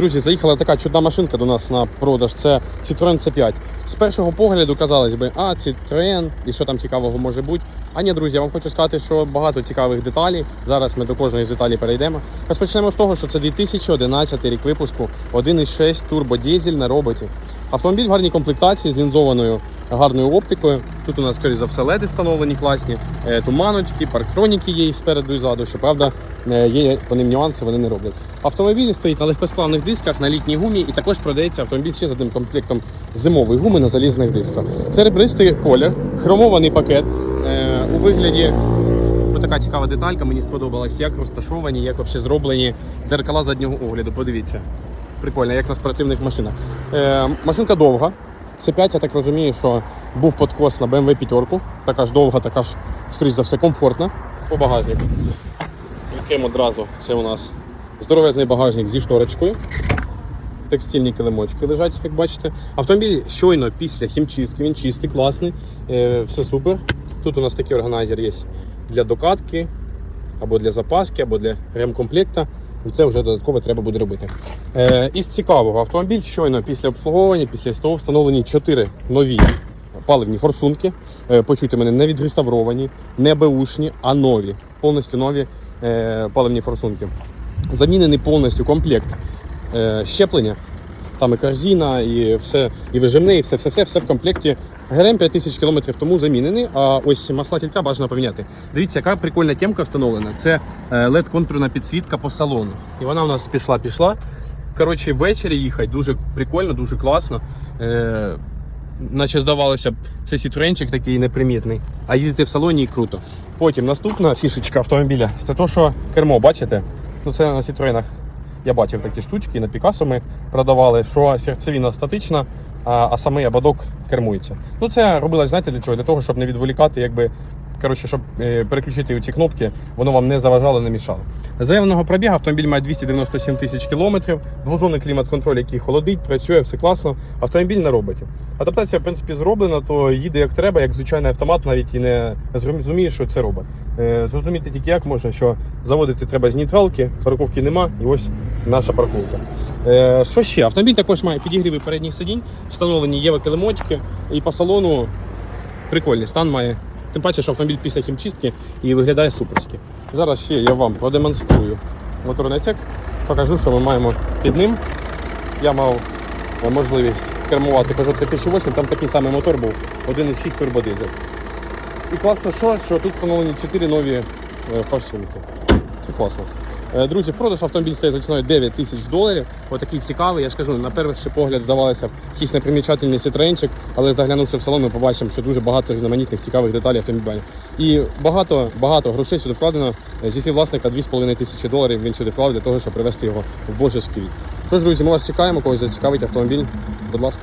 Друзі, заїхала така чудна машинка до нас на продаж. Це Citroen C5. З першого погляду казалось би, а Citroen, і що там цікавого може бути. А ні, друзі, я вам хочу сказати, що багато цікавих деталей. Зараз ми до кожної з деталей перейдемо. Розпочнемо з того, що це 2011 рік випуску, 1.6 турбодізель на роботі. Автомобіль в гарній комплектації з лінзованою гарною оптикою. Тут у нас, скоріш за все, леди встановлені класні, е, туманочки, парктроніки є спереду і ззаду. Щоправда, е, є по ним нюанси, вони не роблять. Автомобіль стоїть на легкосплавних дисках, на літній гумі, і також продається автомобіль ще з одним комплектом зимової гуми на залізних дисках. Серебристий колір, хромований пакет у вигляді. Така цікава деталька, мені сподобалась, як розташовані, як взагалі зроблені дзеркала заднього огляду. Подивіться. Прикольно, як на спортивних машинах. Е, машинка довга. Це 5 я так розумію, що був подкос на BMW п'ятерку. Така ж довга, така ж, скоріш за все, комфортна. По багажнику. Відкриємо одразу. Це у нас здоровезний багажник зі шторочкою. Текстильні килимочки лежать, як бачите. Автомобіль щойно після хімчистки, він чистий, класний, е, все супер. Тут у нас такий органайзер є для докатки, або для запаски, або для ремкомплекта. І це вже додатково треба буде робити. Е, із цікавого, автомобіль щойно після обслуговування, після СТО встановлені 4 нові паливні форсунки. Е, почуйте мене, не відреставровані, не беушні, а нові. Повністю нові е, паливні форсунки. Замінений повністю комплект е, щеплення. Там і корзина, і все, і вижимне, і все, все, все, все в комплекті. ГРМ 5000 км тому замінений, а ось масла тільки бажано поміняти. Дивіться, яка прикольна темка встановлена. Це led контурна підсвітка по салону. І вона у нас пішла, пішла. Коротше, ввечері їхати дуже прикольно, дуже класно. Е, наче здавалося б, це сітуренчик такий непримітний, а їдете в салоні і круто. Потім наступна фішечка автомобіля це то, що кермо, бачите? Ну це на сітуренах. Я бачив такі штучки, і на Пікасо ми продавали, що серцевина статична, а, а самий ободок кермується. Ну це робилось, знаєте, для чого? Для того, щоб не відволікати, якби. Коротше, щоб е, переключити ці кнопки, воно вам не заважало, не мішало. Заявленого пробігу автомобіль має 297 тисяч кілометрів, двозонний клімат-контроль, який холодить, працює, все класно. Автомобіль на роботі. Адаптація, в принципі, зроблена, то їде як треба, як звичайний автомат, навіть і не зрозумієш, що це робить. Е, зрозуміти тільки як можна, що заводити треба з нейтралки, парковки нема, і ось наша парковка. Е, що ще? Автомобіль також має підігріви передніх сидінь, встановлені єва килимочки, і по салону прикольний стан має. Тим паче, що автомобіль після хімчистки і виглядає суперськи. Зараз ще я вам продемонструю моторний отсек, покажу, що ми маємо під ним. Я мав можливість кермувати Peugeot 3008, там такий самий мотор був, 1,6 турбодизель. І класно, що, що тут встановлені 4 нові е, форсунки. Це класно. Е, Друзі, продаж автомобіль стає за ціною 9 тисяч доларів. Отакий цікавий. Я ж кажу, на перший погляд здавалося б якийсь непримічательний ситренчик, але заглянувши в салон, ми побачимо, що дуже багато різноманітних цікавих деталей автомобіля. І багато багато грошей сюди вкладено. Е, Зі слів власника 2,5 тисячі доларів він сюди вклав для того, щоб привезти його в божеский від. Тож, друзі, ми вас чекаємо, когось зацікавить автомобіль. Будь ласка.